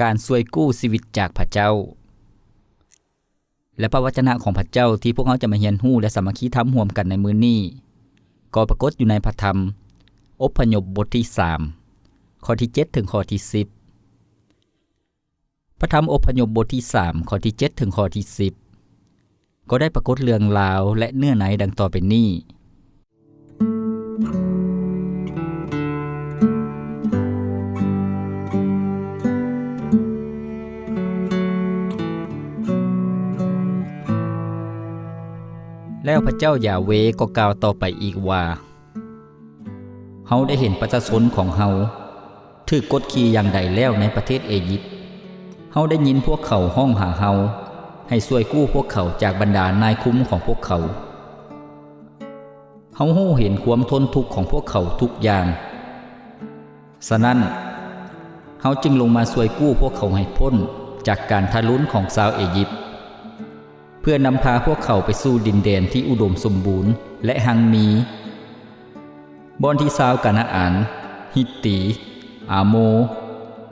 การช่วยกู้ชีวิตจากพระเจ้า และพระวจนะของพระเจ้าที่พวกเขาจะมาเรียนรู้และสามัคคีทำร่วมกันในมื้อนี้ก็ปรากฏอยู่ในพระธรรม อพยพบทที่ 3 ข้อที่ 7 ถึงข้อที่ 10 พระธรรมอพยพบทที่ 3 ข้อที่ 7 ถึงข้อที่ 10 ก็ได้ปรากฏเรื่องราวและเนื้อในดังต่อไปนี้ แล้วพระเจ้ายาเวก็กล่าวต่อไปอีกว่า เฮาได้เห็นประชาชนของเฮาถูกกดขี่อย่างใดแล้วในประเทศเอยิปต์ เฮาได้ยินพวกเขาห้องหาเฮาให้ช่วยกู้พวกเขาจากบรรดานายคุ้มของพวกเขา เฮาฮู้เห็นความทนทุกข์ของพวกเขาทุกอย่าง ฉะนั้น เฮาจึงลงมาช่วยกู้พวกเขาให้พ้นจากการทารุณของชาวเอยิปต์ เพื่อนำพาพวกเขาไปสู่ดินแดนที่อุดมสมบูรณ์ และหังมีบอนที่ซาวกานาอานฮิตตี อาโม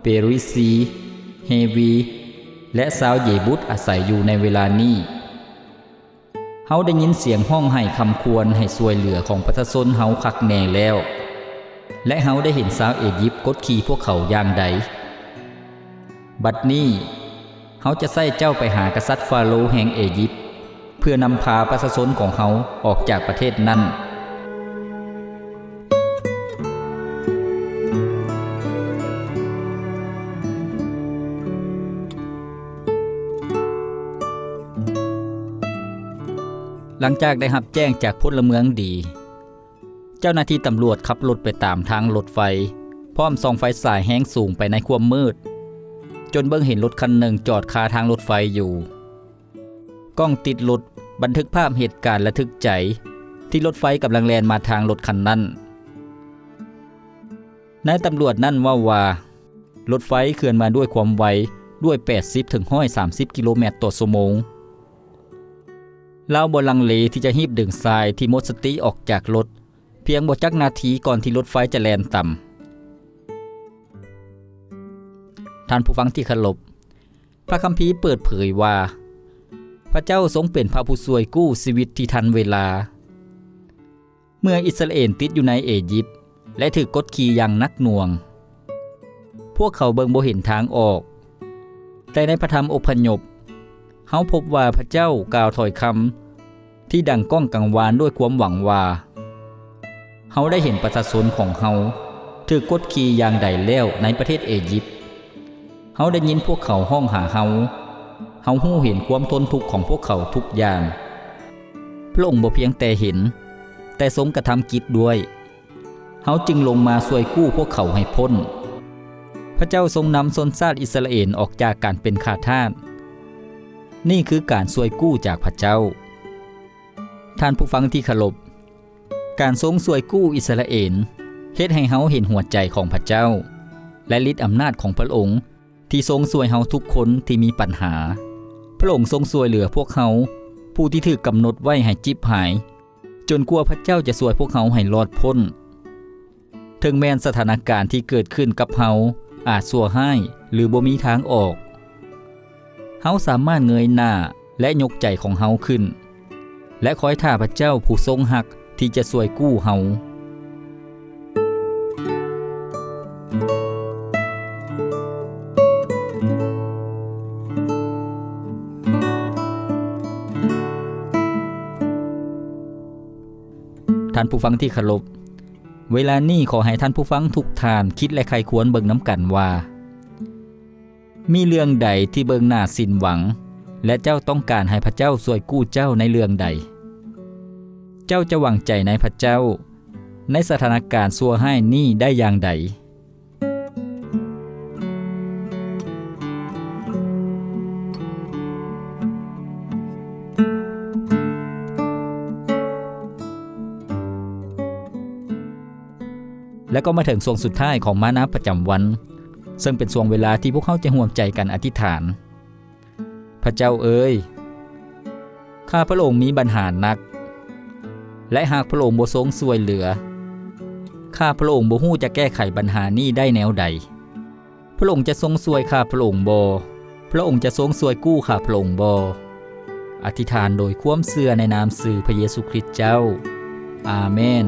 เปริซี เฮวี และซาวเยบุตอาศัยอยู่ในเวลานี้เฮาได้ยินเสียงห้องให้คำควรให้สวยเหลือของประชาชนเฮาคักแน่แล้ว และเฮาได้เห็นสาวเอยิปต์กดขี่พวกเขาอย่างใด บัดนี้ เขาจะใส่เจ้าไปหากษัตริย์ฟาโรห์แห่งเอยิปต์เพื่อนำพาประชาชนของเขาออกจากประเทศนั้นหลังจากได้รับแจ้งจากพลเมืองดี เจ้าหน้าที่ตำรวจขับรถไปตามทางรถไฟ พร้อมส่องไฟสายแห้งสูงไปในความมืด จนเบิ่งเห็นรถคันหนึ่งจอดคาทางรถไฟอยู่ กล้องติดรถบันทึกภาพเหตุการณ์ระทึกใจ ที่รถไฟกำลังแลนมาทางรถคันนั้นนายตำรวจนั่นว่าว่ารถไฟเคลื่อนมาด้วยความไวด้วย 80ถึง130 กิโลเมตรต่อชั่วโมงเราบ่ลังเลที่จะหีบดึงทรายที่มดสติออกจากรถ เพียงบ่จักนาทีก่อนที่รถไฟจะแล่นต่ำ ท่านผู้ฟังที่เคารพพระคัมภีร์เปิดเผยว่า พระเจ้าทรงเป็นพระผู้ช่วยกู้ชีวิตที่ทันเวลา เมื่ออิสราเอลติดอยู่ในเอยิปต์และถูกกดขี่อย่างนักหน่วง พวกเขาเบิงบ่เห็นทางออก แต่ในพระธรรมอพยพเฮาพบว่าพระเจ้ากล่าวถ้อยคำที่ดังก้องกังวานด้วยความหวังว่าเฮาได้เห็นประชาชนของเฮาถูกกดขี่อย่างใดแล้วในประเทศเอยิปต์ เฮาได้ยินพวกเขาห้องหาเฮาเฮาหู้เห็นความทนทุกข์ของพวกเขาทุกอย่าง พระองค์บ่เพียงแต่เห็น แต่ทรงกระทำกิจด้วยเฮาจึงลงมาช่วยกู้พวกเขาให้พ้น พระเจ้าทรงนำชนชาติอิสราเอลออกจากการเป็นข้าทาสนี่คือการช่วยกู้จากพระเจ้า ท่านผู้ฟังที่เคารพการทรงช่วยกู้อิสราเอลเฮ็ดให้เฮาเห็นหัวใจของพระเจ้า และฤทธิอำนาจของพระองค์ ที่ทรงช่วยเฮาทุกคนที่มีปัญหา พระองค์ทรงช่วยเหลือพวกเฮาผู้ที่ถูกกำหนดไว้ให้จิบหาย จนกลัวพระเจ้าจะช่วยพวกเฮาให้รอดพ้น ถึงแม้นสถานการณ์ที่เกิดขึ้นกับเฮาอาจสัวให้หรือบ่มีทางออก เฮาสามารถเงยหน้าและยกใจของเฮาขึ้น และคอยท่าพระเจ้าผู้ทรงหักที่จะช่วยกู้เฮา ท่านผู้ฟังที่เคารพเวลานี้ขอให้ท่านผู้ฟังทุกท่านคิดและใครควรเบิ่งน้ำกันว่า มีเรื่องใดที่เบิ่งหน้าสิ้นหวัง และเจ้าต้องการให้พระเจ้าสวยกู้เจ้าในเรื่องใด เจ้าจะหวังใจในพระเจ้า ในสถานการณ์ซัวให้นี่ได้อย่างใด และก็มาถึงช่วงสุดท้ายของมานาประจำวัน ซึ่งเป็นช่วงเวลาที่พวกเขาจะห่วมใจกันอธิษฐาน พระเจ้าเอ๋ยข้าพระองค์มีปัญหานัก และหากพระองค์บ่ทรงช่วยเหลือ ข้าพระองค์บ่ฮู้จะแก้ไขปัญหานี้ได้แนวใด พระองค์จะทรงช่วยข้าพระองค์บ่พระองค์จะทรงช่วยกู้ข้าพระองค์บ่อธิษฐานโดยความเสื่อในนามสื่อพระเยซูคริสต์เจ้า อาเมน